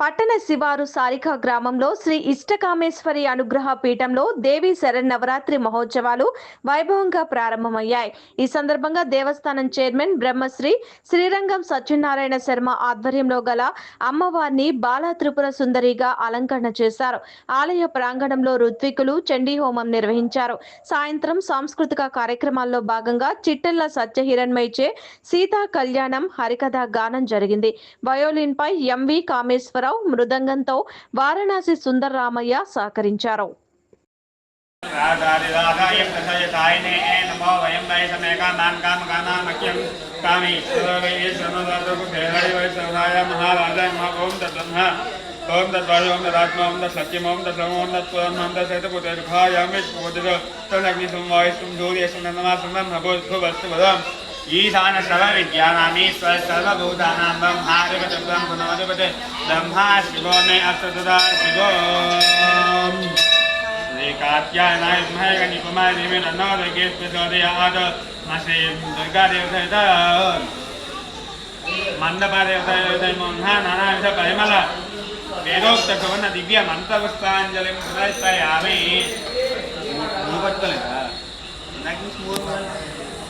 పట్టణ శివారు సారిక గ్రామంలో శ్రీ ఇష్టకామేశ్వరి అనుగ్రహ పీఠంలో దేవి శరన్నవరాత్రి మహోత్సవాలు వైభవంగా ప్రారంభమయ్యాయి. ఈ సందర్భంగా దేవస్థానం చైర్మన్ బ్రహ్మశ్రీ శ్రీరంగం సత్యనారాయణ శర్మ ఆధ్వర్యంలో గల అమ్మవారిని బాలా త్రిపుర సుందరిగా అలంకరణ చేశారు. ఆలయ ప్రాంగణంలో ఋత్వికులు చండీ హోమం నిర్వహించారు. సాయంత్రం సాంస్కృతిక కార్యక్రమాల్లో భాగంగా చిట్టెల్ల సత్యహిరణ్మైచే సీతా కళ్యాణం హరికథ గానం జరిగింది. వయోలిన్పై పై ఎంవి శ్రీనివాసరావు మృదంగంతో వారణాసి సుందరరామయ్య సహకరించారు. ఓం దద్వాయ ఓం దదాత్మ ఓం దత్సత్యం ఓం దత్సం ఓం దత్పదం ఓం దత్సైతపుత్రుభాయామి పూజ తదగ్ని సంవాయుష్ం దూర్యసం నమాసం నభూద్భువస్తు వదాం तत्समो ॐ तत्पुरम् ॐ तत्सैतपुत्रखायामि पूजितो तदग्निसुं वायुस्तुं सूर्यस्तुं नमासुं भूवस्तु वदम् ईशान सर्वविद्यानामीश्वर सर्वभूतानां ब्रह्माधिपति ब्रह्मणोधिपति ब्रह्मा शिवो मे अस्तु तदा शिवो श्रीकात्यायनाय विद्महे कन्याकुमारी देवी तन्नो दुर्गे प्रचोदयात् मसे दुर्गा देवता मण्डपदेवता मोह्ना नानाविध परिमल वेदोक्त सुवर्ण दिव्य మంత్రపుష్పాంజలిం సమర్పయామి నువ్వు పట్టుకోలేదా నాకు నుంచి మూడు నమస్కారం నమః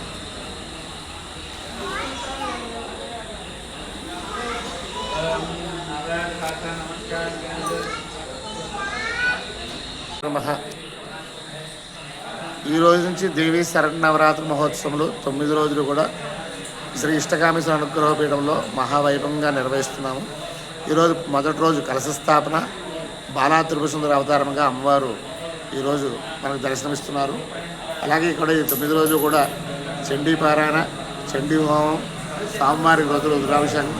ఈ రోజు నుంచి దేవి శరణవరాత్రి మహోత్సవంలో తొమ్మిది రోజులు కూడా శ్రీ ఇష్టకామేశ్వర అనుగ్రహ పీఠంలో మహావైభవంగా నిర్వహిస్తున్నాము. ఈరోజు మొదటి రోజు కలశ స్థాపన బాలా త్రిపుసుందర అవతారంగా అమ్మవారు ఈరోజు మనకు దర్శనమిస్తున్నారు. అలాగే ఇక్కడ ఈ తొమ్మిది రోజులు కూడా చండీ పారాయణ చండీహోమం స్వామివారి రోజులు రుద్రాభిషేకం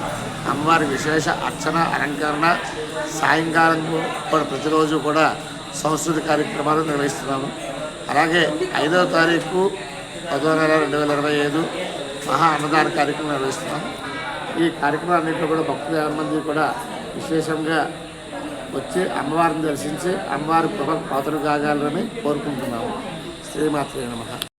అమ్మవారి విశేష అర్చన అలంకరణ సాయంకాలం కూడా ప్రతిరోజు కూడా సంస్కృతి కార్యక్రమాలు నిర్వహిస్తున్నాము. అలాగే ఐదవ తారీఖు పదో నెల రెండు వేల ఇరవై ఐదు మహా అన్నదాన కార్యక్రమం నిర్వహిస్తున్నాము. ఈ కార్యక్రమాలన్నింటిలో కూడా భక్తులు మంది కూడా విశేషంగా వచ్చి అమ్మవారిని దర్శించి అమ్మవారి కృప పాత్ర కాగాలని కోరుకుంటున్నాము. శ్రీమాత్రే నమ.